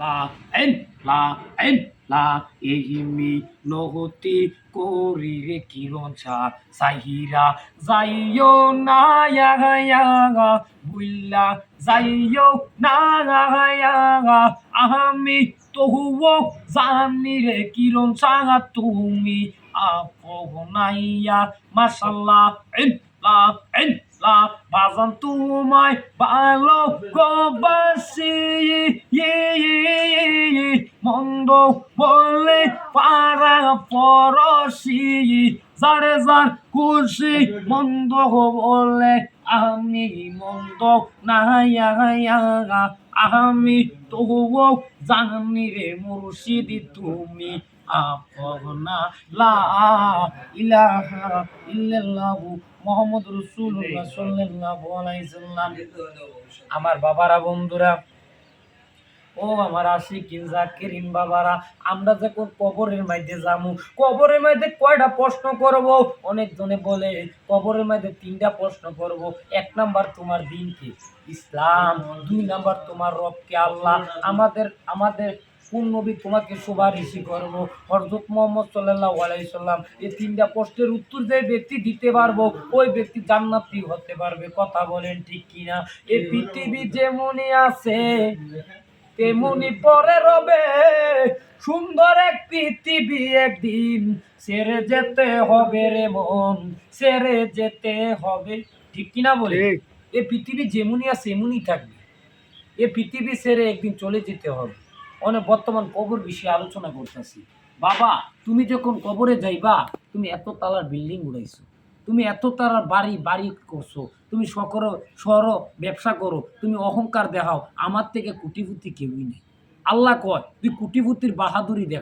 লা এন, লা এহিমি নহতি করি রে কিরণ চা। সাহিরা যাইও না ইয়াগা বুইল্লা যাইও না ইয়াগা আমি তহুও জানি রে কিরণ চা। তুমি আপনাইয়া মাশাল্লাহ। এন, লা এন, লা বাজান তোমায় ভালো গবাসি মন্দ বললে পারা পরশি যারে যার খুশি মন্দ বলে আমি মন্দ নাইয়া আমি তবুও জানি রে মুর্শিদি, তুমি লা ইলাহা ইল্লাল্লাহু মোহাম্মদ রাসূলুল্লাহ সাল্লাল্লাহু আলাইহি সাল্লাম। আমার বাবারা, বন্ধুরা ও আমার আশিকিন জাকিরিন বাবারা, আমরা যখন কবরের মধ্যে যামু? কবরের মধ্যে কয়টা প্রশ্ন করব? অনেক জনে বলে, কবরের মধ্যে তিনটা প্রশ্ন করব। এক নাম্বার তোমার দিনকে ইসলাম। দুই নাম্বার তোমার রবকে আল্লাহ। আমাদের আমাদের কোন নবী তোমাকে সুপারিশি করব? হরজত মোহাম্মদ সাল্লাহ আলাইসাল্লাম এই তিনটা প্রশ্নের উত্তর যে ব্যক্তি দিতে পারব, ওই ব্যক্তি জান্নাতি হতে পারবে। কথা বলেন ঠিক কিনা? এই পৃথিবী যেমনই আছে তেমনি পরে রবে সুন্দর এক পৃথিবী একদিন। সেরে যেতে হবে রে মন সেরে যেতে হবে। ঠিক কিনা বলে? এ পৃথিবী যেমনই আছে এমনই থাকবে। এ পৃথিবী ছেড়ে একদিন চলে যেতে হবে। অনেক বর্তমান কবর বিষয়ে আলোচনা করতেছি। বাবা তুমি যখন কবরে যাইবা তুমি এত তালার বিল্ডিং উড়াইছো। তুমি এত তারা বাড়ি বাড়ি করছ। তুমি সকর সর ব্যবসা করো, তুমি অহংকার দেখাও। আমার থেকে কুটিপুতি কেউই নেই। আল্লাহ কয়, তুই কুটিপুতির বাহাদুরি দেখ।